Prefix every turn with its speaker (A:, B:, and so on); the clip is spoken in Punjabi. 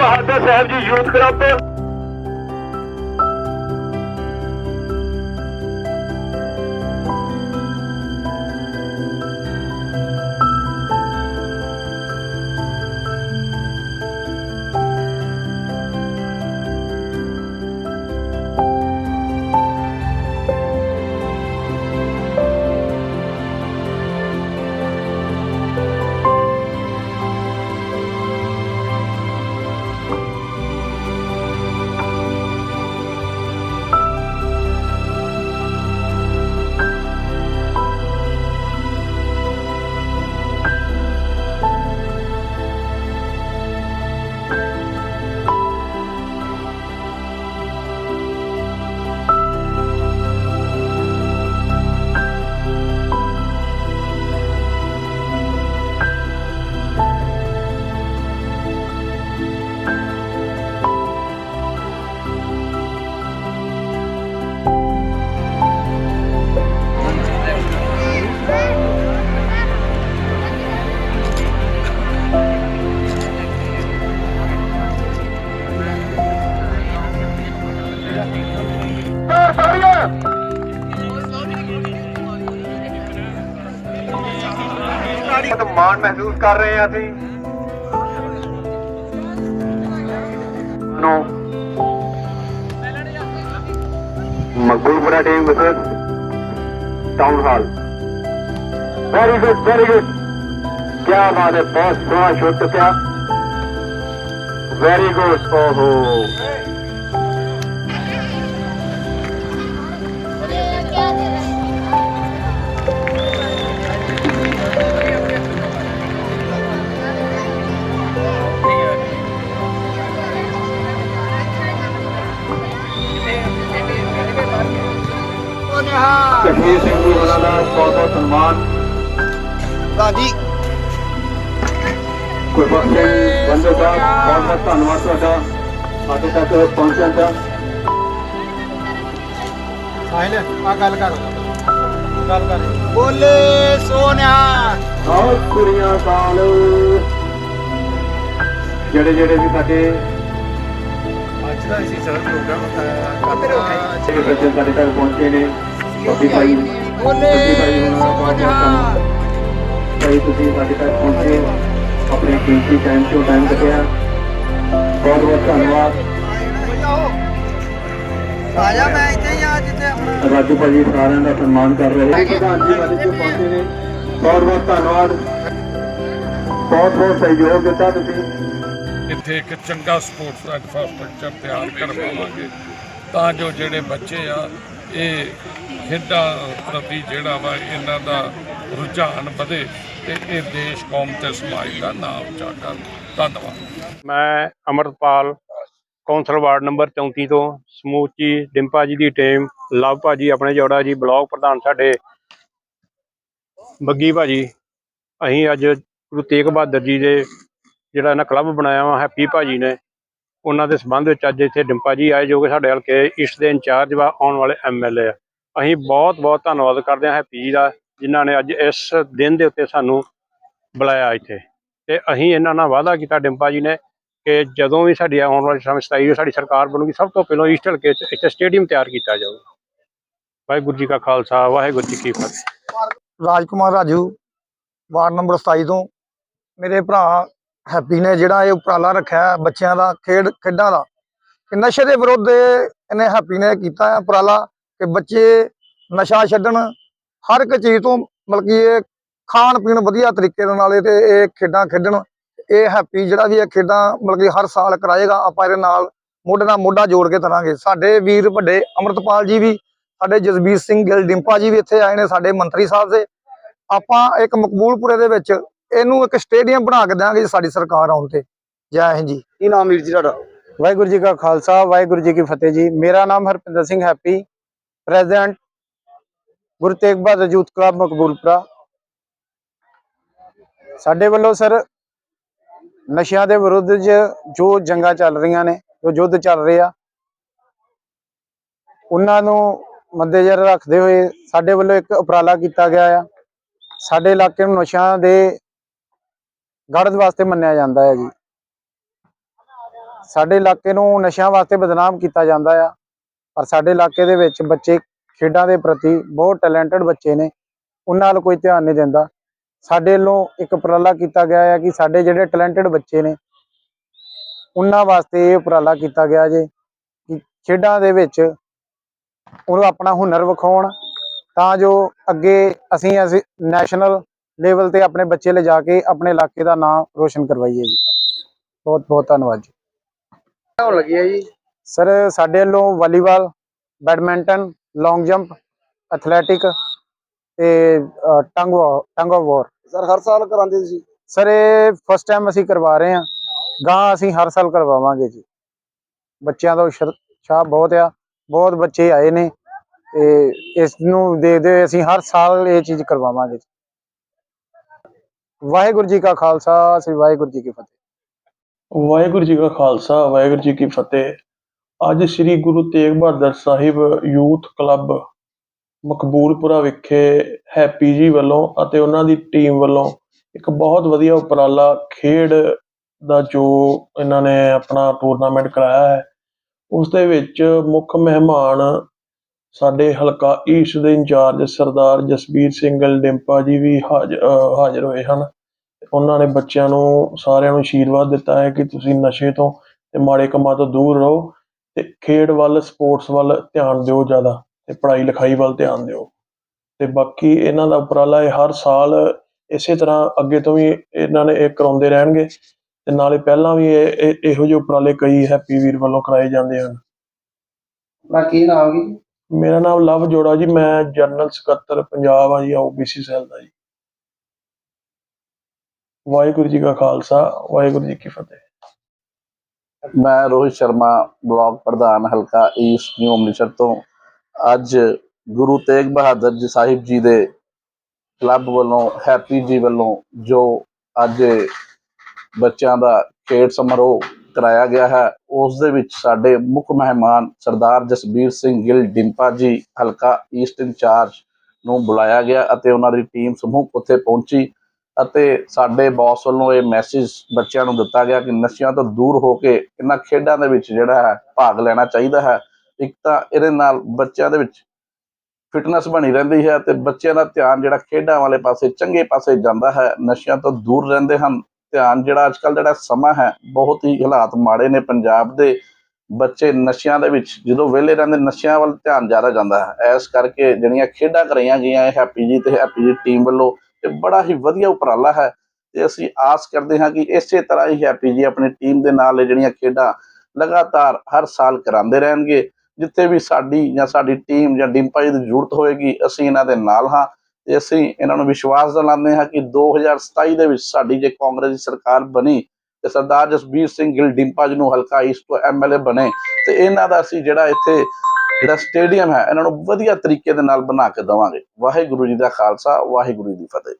A: ਬਹਾਦਰ ਸਾਹਿਬ ਜੀ ਯੂਥ ਕਲੱਬ ਸਾਰੀਆਂ ਬਹੁਤ ਮਾਣ ਮਹਿਸੂਸ ਕਰ ਰਹੇ ਹਾਂ ਅਸੀਂ ਨੂੰ Maqboolpura team ਵਿਸਰ town hall very good very good ਕੀ ਬਾਤ ਹੈ ਬਹੁਤ ਸੋਹਣਾ ਸ਼ੁੱਟ ਚੁੱਕਿਆ ਵੈਰੀ ਗੁੱਡ ਓਹੋ ਜਗਦੀਸ਼
B: ਹਾਂਜੀ।
A: ਗੁਰਬਖਸ਼ ਸਿੰਘ ਬੰਦੇ ਸਾਹਿਬ ਬਹੁਤ ਬਹੁਤ ਧੰਨਵਾਦ ਤੁਹਾਡਾ। ਸਾਡੇ ਤੱਕ ਪਹੁੰਚਣ ਦਾ।
B: ਸਾਹਿਲ ਆ ਗੱਲ ਕਰ। ਗੱਲ ਕਰ। ਬੋਲੇ ਸੋਨਿਆ
A: ਬਹੁਤ ਕੁੜੀਆਂ ਕਾਲ ਜਿਹੜੇ ਜਿਹੜੇ ਵੀ ਸਾਡੇ
B: ਅੱਜ ਦਾ ਅਸੀਂ ਸਰ ਪ੍ਰੋਗਰਾਮ ਕਰਨਾ
A: ਜਿਹੜੇ ਬੱਚੇ ਸਾਡੇ ਤੱਕ ਪਹੁੰਚੇ ਨੇ
B: ਬੋਲੇ
A: ਕਾਫੀ ਭਾਈ ਦਾ ਤੁਸੀਂ ਸਾਡੇ ਤੱਕ ਪਹੁੰਚੇ ਆਪਣੇ ਕੀਮਤੀ ਟਾਈਮ ਤੋਂ ਟਾਈਮ ਕੱਢਿਆ ਬਹੁਤ ਬਹੁਤ ਧੰਨਵਾਦ।
B: ਆਜਾ ਮੈਂ ਇੱਥੇ ਹੀ ਆ ਜਿੱਥੇ ਆਪਣਾ
A: ਰਾਜੂ ਭਾਜੀ ਸਾਰਿਆਂ ਦਾ ਸਨਮਾਨ ਕਰ ਰਹੇ ਨੇ। ਪ੍ਰਧਾਨ ਜੀ ਵਾਲੇ ਜੋ ਪਹੁੰਚੇ ਨੇ ਬਹੁਤ ਬਹੁਤ ਧੰਨਵਾਦ। ਬਹੁਤ ਬਹੁਤ ਸਹਿਯੋਗ ਦਿੱਤਾ ਤੁਸੀਂ।
C: ਇੱਥੇ ਇੱਕ ਚੰਗਾ ਸਪੋਰਟਸ ਇਨਫਰਾਸਟ੍ਰਕਚਰ ਤਿਆਰ ਕਰਵਾਵਾਂਗੇ ਤਾਂ ਜੋ ਜਿਹੜੇ ਬੱਚੇ ਆ ਇਹ ਖੇਡਾਂ ਪ੍ਰਤੀ ਜਿਹੜਾ ਵਾ ਇਹਨਾਂ ਦਾ ਰੁਝਾਨ ਵਧੇ ਤੇ ਇਹ ਦੇਸ਼, ਕੌਮ ਤੇ ਸਮਾਜ ਦਾ ਨਾਮ ਉੱਚਾ ਕਰਨ ਧੰਨਵਾਦ।
D: ਮੈਂ ਅਮਰਪਾਲ, ਕੌਂਸਲ ਵਾਰਡ ਨੰਬਰ 34 ਤੋਂ ਸਮੂਚੀ ਡਿੰਪਾ ਜੀ ਦੀ ਟੀਮ, ਲਵ ਭਾਜੀ, ਆਪਣੇ ਜੋੜਾ ਜੀ, ਬਲਾਕ ਪ੍ਰਧਾਨ ਸਾਡੇ, ਬੱਗੀ ਭਾਜੀ। ਅਸੀਂ ਅੱਜ ਗੁਰੂ ਤੇਗ ਬਹਾਦਰ ਜੀ ਦੇ ਜਿਹੜਾ ਇਹਨਾਂ ਕਲੱਬ ਬਣਾਇਆ ਵਾ, ਹੈਪੀ ਭਾਜੀ ਨੇ, ਉਹਨਾਂ ਦੇ ਸੰਬੰਧ ਵਿੱਚ ਅੱਜ ਇੱਥੇ ਡਿੰਪਾ ਜੀ ਆਏ, ਜੋ ਕਿ ਸਾਡੇ ਹਲਕੇ ਈਸਟ ਦੇ ਇੰਚਾਰਜ ਵਾ, ਆਉਣ ਵਾਲੇ ਐਮਐਲਏ ਆ। ਅਸੀਂ ਬਹੁਤ ਬਹੁਤ ਧੰਨਵਾਦ ਕਰਦੇ ਹਾਂ ਹੈਪੀ ਜੀ ਦਾ ਜਿਨ੍ਹਾਂ ਨੇ ਅੱਜ ਇਸ ਦਿਨ ਦੇ ਉੱਤੇ ਸਾਨੂੰ ਬੁਲਾਇਆ ਇੱਥੇ। ਤੇ ਅਸੀਂ ਇਹਨਾਂ ਨਾਲ ਵਾਅਦਾ ਕੀਤਾ ਡਿੰਪਾ ਜੀ ਨੇ ਕਿ ਜਦੋਂ ਵੀ ਸਾਡੀ ਆਉਣ ਵਾਲੇ ਸਮੇਂ 27 ਸਾਡੀ ਸਰਕਾਰ ਬਣੂਗੀ, ਸਭ ਤੋਂ ਪਹਿਲਾਂ ਈਸਟ ਹਲਕੇ 'ਚ ਇੱਥੇ ਸਟੇਡੀਅਮ ਤਿਆਰ ਕੀਤਾ ਜਾਊਗਾ ਵਾਹਿਗੁਰੂ ਜੀ ਕਾ ਖਾਲਸਾ, ਵਾਹਿਗੁਰੂ ਜੀ ਕੀ ਫਤਿਹ।
B: ਰਾਜਕੁਮਾਰ ਰਾਜੂ, ਵਾਰਡ ਨੰਬਰ 27 ਤੋਂ। ਮੇਰੇ ਭਰਾ ਹੈਪੀ ਨੇ ਜਿਹੜਾ ਇਹ ਉਪਰਾਲਾ ਰੱਖਿਆ ਬੱਚਿਆਂ ਦਾ, ਖੇਡ, ਖੇਡਾਂ ਦਾ, ਕਿ ਨਸ਼ੇ ਦੇ ਵਿਰੁੱਧ ਇਹਨੇ ਹੈਪੀ ਨੇ ਕੀਤਾ ਹੈ ਉਪਰਾਲਾ ਕਿ ਬੱਚੇ ਨਸ਼ਾ ਛੱਡਣ ਹਰ ਇੱਕ ਚੀਜ਼ ਤੋਂ ਮਤਲਬ ਕਿ ਇਹ ਖਾਣ ਪੀਣ ਵਧੀਆ ਤਰੀਕੇ ਦੇ ਨਾਲ ਇਹ ਤੇ ਇਹ ਖੇਡਾਂ ਖੇਡਣ ਇਹ ਹੈਪੀ ਜਿਹੜਾ ਵੀ ਇਹ ਖੇਡਾਂ ਮਤਲਬ ਕਿ ਹਰ ਸਾਲ ਕਰਾਏਗਾ ਆਪਾਂ ਇਹਦੇ ਨਾਲ ਮੋਢੇ ਨਾਲ ਮੋਢਾ ਜੋੜ ਕੇ ਤਰਾਂਗੇ। ਸਾਡੇ ਵੀਰ ਵੱਡੇ ਅਮਰਤਪਾਲ ਜੀ ਵੀ ਸਾਡੇ ਜਸਬੀਰ ਸਿੰਘ ਗਿੱਲ ਡਿੰਪਾ ਜੀ ਵੀ ਇੱਥੇ ਆਏ ਨੇ ਸਾਡੇ ਮੰਤਰੀ ਸਾਹਿਬ ਦੇ। ਆਪਾਂ ਇੱਕ ਮਕਬੂਲਪੁਰੇ ਦੇ ਵਿੱਚ ਇਹਨੂੰ ਇੱਕ ਸਟੇਡੀਅਮ ਬਣਾ ਕੇ ਦਿਆਂਗੇ ਜੇ ਸਾਡੀ ਸਰਕਾਰ ਆਉਣ ਤੇ। ਜੈ ਹਿੰਦ ਜੀ। ਕੀ ਨਾਮ ਵੀਰ ਜੀ ਤੁਹਾਡਾ?
E: ਵਾਹਿਗੁਰੂ ਜੀ ਕਾ ਖਾਲਸਾ ਵਾਹਿਗੁਰੂ ਜੀ ਕੀ ਫਤਿਹ ਜੀ। ਮੇਰਾ ਨਾਮ Harpinder Singh Happy president Guru Tegh Bahadur youth club Maqboolpura. ਸਾਡੇ ਵੱਲੋਂ ਸਰ ਨਸ਼ਿਆਂ ਦੇ ਵਿਰੁੱਧ 'ਚ ਜੋ ਜੰਗਾਂ ਚੱਲ ਰਹੀਆਂ ਨੇ, ਜੋ ਯੁੱਧ ਚੱਲ ਰਹੇ ਆ, ਉਹਨਾਂ ਨੂੰ ਮੱਦੇਨਜ਼ਰ ਰੱਖਦੇ ਹੋਏ ਸਾਡੇ ਵੱਲੋਂ ਇੱਕ ਉਪਰਾਲਾ ਕੀਤਾ ਗਿਆ ਆ। ਸਾਡੇ ਇਲਾਕੇ ਨੂੰ ਨਸ਼ਿਆਂ ਦੇ ਗੜ੍ਹ ਵਾਸਤੇ ਮੰਨਿਆ ਜਾਂਦਾ ਹੈ ਜੀ। ਸਾਡੇ ਇਲਾਕੇ ਨੂੰ ਨਸ਼ਿਆਂ ਵਾਸਤੇ ਬਦਨਾਮ ਕੀਤਾ ਜਾਂਦਾ ਆ, ਪਰ ਸਾਡੇ ਇਲਾਕੇ ਦੇ ਵਿੱਚ ਬੱਚੇ ਖੇਡਾਂ ਦੇ ਪ੍ਰਤੀ ਬਹੁਤ ਟੈਲੈਂਟਡ ਬੱਚੇ ਨੇ ਉਹਨਾਂ ਵੱਲ ਕੋਈ ਧਿਆਨ ਨਹੀਂ ਦਿੰਦਾ। ਸਾਡੇ ਵੱਲੋਂ ਇੱਕ ਉਪਰਾਲਾ ਕੀਤਾ ਗਿਆ ਹੈ ਕਿ ਸਾਡੇ ਜਿਹੜੇ ਟੈਲੈਂਟਡ ਬੱਚੇ ਨੇ ਉਹਨਾਂ ਵਾਸਤੇ ਇਹ ਉਪਰਾਲਾ ਕੀਤਾ ਗਿਆ ਜੇ ਕਿ ਖੇਡਾਂ ਦੇ ਵਿੱਚ ਉਹ ਆਪਣਾ ਹੁਨਰ ਵਿਖਾਉਣ ਤਾਂ ਜੋ ਅੱਗੇ ਅਸੀਂ ਅਸੀਂ ਨੈਸ਼ਨਲ ਲੈਵਲ ਤੇ ਆਪਣੇ ਬੱਚੇ ਲਿਜਾ ਕੇ ਆਪਣੇ ਇਲਾਕੇ ਦਾ ਨਾਮ ਰੋਸ਼ਨ ਕਰਵਾਈਏ ਜੀ। ਬਹੁਤ ਬਹੁਤ ਧੰਨਵਾਦ ਜੀ।
B: ਹੋਣ ਲੱਗੀ ਹੈ ਜੀ?
E: ਸਰ ਸਾਡੇ ਵੱਲੋਂ volleyball badminton long jump athletic ਤੇ tug tug of war
B: sir ਹਰ ਸਾਲ ਕਰਾਉਂਦੇ ਸੀ
E: ਸਰ ਇਹ ਫਸਟ ਟਾਈਮ ਅਸੀਂ ਕਰਵਾ ਰਹੇ ਹਾਂ। ਗਾਂ ਅਸੀਂ ਹਰ ਸਾਲ ਕਰਵਾਵਾਂਗੇ ਜੀ। ਬੱਚਿਆਂ ਦਾ ਉਤਸ਼ਾਹ ਬਹੁਤ ਆ। ਬਹੁਤ ਬੱਚੇ ਆਏ ਨੇ। ਤੇ ਇਸ ਨੂੰ ਦੇਖਦੇ ਹੋਏ ਅਸੀਂ ਹਰ ਸਾਲ ਇਹ ਚੀਜ਼ ਕਰਵਾਵਾਂਗੇ ਜੀ। ਵਾਹਿਗੁਰੂ ਜੀ ਕਾ ਖਾਲਸਾ ਸ੍ਰੀ ਵਾਹਿਗੁਰੂ ਜੀ ਕੀ ਫਤਿਹ।
F: ਵਾਹਿਗੁਰੂ ਜੀ ਕਾ ਖਾਲਸਾ ਵਾਹਿਗੁਰੂ ਜੀ ਕੀ ਫਤਿਹ। ਅੱਜ ਸ੍ਰੀ ਗੁਰੂ ਤੇਗ ਬਹਾਦਰ ਸਾਹਿਬ ਯੂਥ ਕਲੱਬ ਮਕਬੂਲਪੁਰਾ ਵਿਖੇ ਹੈਪੀ ਜੀ ਵੱਲੋਂ ਅਤੇ ਉਹਨਾਂ ਦੀ ਟੀਮ ਵੱਲੋਂ ਇੱਕ ਬਹੁਤ ਵਧੀਆ ਉਪਰਾਲਾ ਖੇਡ ਦਾ ਜੋ ਇਹਨਾਂ ਨੇ ਆਪਣਾ ਟੂਰਨਾਮੈਂਟ ਕਰਾਇਆ ਹੈ, ਉਸ ਦੇ ਵਿੱਚ ਮੁੱਖ ਮਹਿਮਾਨ ਸਾਡੇ ਹਲਕਾ ਈਸਟ ਦੇ ਇੰਚਾਰਜ ਸਰਦਾਰ ਜਸਬੀਰ ਸਿੰਘ ਗਿੱਲ ਡਿੰਪਾ ਜੀ ਵੀ ਹਾਜ਼- ਹਾਜ਼ਰ ਹੋਏ ਹਨ। ਉਹਨਾਂ ਨੇ ਬੱਚਿਆਂ ਨੂੰ ਸਾਰਿਆਂ ਨੂੰ ਆਸ਼ੀਰਵਾਦ ਦਿੱਤਾ ਹੈ ਕਿ ਤੁਸੀਂ ਨਸ਼ੇ ਤੋਂ ਤੇ ਮਾੜੇ ਕੰਮਾਂ ਤੋਂ ਦੂਰ ਰਹੋ। ਤੇ ਖੇਡ ਵੱਲ ਸਪੋਰਟਸ ਵੱਲ ਧਿਆਨ ਦਿਓ ਜ਼ਿਆਦਾ ਤੇ ਪੜ੍ਹਾਈ ਲਿਖਾਈ ਵੱਲ ਧਿਆਨ ਦਿਓ। ਤੇ ਬਾਕੀ ਇਹਨਾਂ ਦਾ ਉਪਰਾਲਾ ਇਹ ਹਰ ਸਾਲ ਇਸੇ ਤਰ੍ਹਾਂ ਅੱਗੇ ਤੋਂ ਵੀ ਇਹਨਾਂ ਨੇ ਇਹ ਕਰਾਉਂਦੇ ਰਹਿਣਗੇ ਤੇ ਨਾਲੇ ਪਹਿਲਾਂ ਵੀ ਇਹ ਇਹ- ਜਿਹੇ ਉਪਰਾਲੇ ਕਈ ਹੈਪੀ ਵੀਰ ਵੱਲੋਂ ਕਰਾਏ ਜਾਂਦੇ ਹਨ।
B: ਮੈਂ ਕੀ ਨਾਮ ਜੀ
F: ਮੇਰਾ ਨਾਮ ਲਵ ਜੋੜਾ ਜੀ ਮੈਂ ਜਨਰਲ ਸਕੱਤਰ ਪੰਜਾਬ ਆ ਜੀ ਓਬੀਸੀ ਸੈੱਲ ਦਾ ਜੀ। ਵਾਹਿਗੁਰੂ ਜੀ ਕਾ ਖਾਲਸਾ ਵਾਹਿਗੁਰੂ ਜੀ ਕੀ ਫਤਿਹ।
G: ਮੈਂ ਰੋਹਿਤ ਸ਼ਰਮਾ, ਬਲਾਕ ਪ੍ਰਧਾਨ, ਹਲਕਾ ਈਸਟ ਨਿਊ ਅੰਮ੍ਰਿਤਸਰ ਤੋਂ। ਅੱਜ ਗੁਰੂ ਤੇਗ ਬਹਾਦਰ ਜੀ ਸਾਹਿਬ ਜੀ ਦੇ ਕਲੱਬ ਵੱਲੋਂ, ਹੈਪੀ ਜੀ ਵੱਲੋਂ, ਜੋ ਅੱਜ ਬੱਚਿਆਂ ਦਾ ਖੇਡ ਸਮਾਰੋਹ ਕਰਾਇਆ ਗਿਆ ਹੈ, ਉਸ ਦੇ ਵਿੱਚ ਸਾਡੇ ਮੁੱਖ ਮਹਿਮਾਨ ਸਰਦਾਰ ਜਸਬੀਰ ਸਿੰਘ ਗਿੱਲ ਡਿੰਪਾ ਜੀ, ਹਲਕਾ ਈਸਟ ਇੰਚਾਰਜ ਨੂੰ ਬੁਲਾਇਆ ਗਿਆ ਅਤੇ ਉਹਨਾਂ ਦੀ ਟੀਮ ਸਮੂਹ ਉੱਥੇ ਪਹੁੰਚੀ। ਅਤੇ ਸਾਡੇ ਬੌਸ ਵੱਲੋਂ ਇਹ ਮੈਸੇਜ ਬੱਚਿਆਂ ਨੂੰ ਦਿੱਤਾ ਗਿਆ ਕਿ ਨਸ਼ਿਆਂ ਤੋਂ ਦੂਰ ਹੋ ਕੇ ਇਹਨਾਂ ਖੇਡਾਂ ਦੇ ਵਿੱਚ ਜਿਹੜਾ ਹੈ ਭਾਗ ਲੈਣਾ ਚਾਹੀਦਾ ਹੈ। ਇੱਕ ਤਾਂ ਇਹਦੇ ਨਾਲ ਬੱਚਿਆਂ ਦੇ ਵਿੱਚ ਫਿਟਨੈਸ ਬਣੀ ਰਹਿੰਦੀ ਹੈ ਤੇ ਬੱਚਿਆਂ ਦਾ ਧਿਆਨ ਜਿਹੜਾ ਖੇਡਾਂ ਵਾਲੇ ਪਾਸੇ, ਚੰਗੇ ਪਾਸੇ ਜਾਂਦਾ ਹੈ। ਨਸ਼ਿਆਂ ਤੋਂ ਦੂਰ ਰਹਿੰਦੇ ਹਨ। ਧਿਆਨ ਜਿਹੜਾ ਅੱਜ ਕੱਲ ਜਿਹੜਾ ਸਮਾਂ ਹੈ, ਬਹੁਤ ਹੀ ਹਾਲਾਤ ਮਾੜੇ ਨੇ। ਪੰਜਾਬ ਦੇ ਬੱਚੇ ਨਸ਼ਿਆਂ ਦੇ ਵਿੱਚ, ਜਦੋਂ ਵਿਹਲੇ ਰਹਿੰਦੇ, ਨਸ਼ਿਆਂ ਵੱਲ ਧਿਆਨ ਜ਼ਿਆਦਾ ਜਾਂਦਾ ਹੈ। ਇਸ ਕਰਕੇ ਜਿਹੜੀਆਂ ਖੇਡਾਂ ਕਰਾਈਆਂ ਗਈਆਂ, ਇਹ ਹੈਪੀ ਜੀ ਤੇ ਹੈਪੀ ਜੀ ਟੀਮ ਵੱਲੋਂ ਇਹ ਬੜਾ ਹੀ ਵਧੀਆ ਉਪਰਾਲਾ ਹੈ ਤੇ ਅਸੀਂ ਆਸ ਕਰਦੇ ਹਾਂ ਕਿ ਇਸੇ ਤਰ੍ਹਾਂ ਹੀ ਹੈਪੀ ਜੀ ਆਪਣੀ ਟੀਮ ਦੇ ਨਾਲ ਜਿਹੜੀਆਂ ਖੇਡਾਂ ਲਗਾਤਾਰ ਹਰ ਸਾਲ ਕਰਾਉਂਦੇ ਰਹਿਣਗੇ, ਜਿੱਥੇ ਵੀ ਸਾਡੀ ਜਾਂ ਸਾਡੀ ਟੀਮ ਜਾਂ ਡਿੰਪਾ ਜੀ ਦੀ ਜ਼ਰੂਰਤ ਹੋਏਗੀ, ਅਸੀਂ ਇਹਨਾਂ ਦੇ ਨਾਲ ਹਾਂ ਤੇ ਅਸੀਂ ਇਹਨਾਂ ਨੂੰ ਵਿਸ਼ਵਾਸ ਦਿਲਾਉਂਦੇ ਹਾਂ ਕਿ 2027 ਦੇ ਵਿੱਚ ਸਾਡੀ ਜੇ ਕਾਂਗਰਸ ਦੀ ਸਰਕਾਰ ਬਣੀ ਤੇ ਸਰਦਾਰ ਜਸਬੀਰ ਸਿੰਘ ਗਿੱਲ, ਡਿੰਪਾ ਜੀ ਨੂੰ ਹਲਕਾ ਈਸਟ ਤੋਂ ਐਮਐਲਏ ਬਣੇ ਤੇ ਇਹਨਾਂ ਦਾ ਅਸੀਂ ਜਿਹੜਾ ਇੱਥੇ ਜਿਹੜਾ ਸਟੇਡੀਅਮ ਹੈ, ਇਹਨਾਂ ਨੂੰ ਵਧੀਆ ਤਰੀਕੇ ਦੇ ਨਾਲ ਬਣਾ ਕੇ ਦੇਵਾਂਗੇ। ਵਾਹਿਗੁਰੂ ਜੀ ਦਾ ਖਾਲਸਾ, ਵਾਹਿਗੁਰੂ ਜੀ ਦੀ ਫਤਿਹ।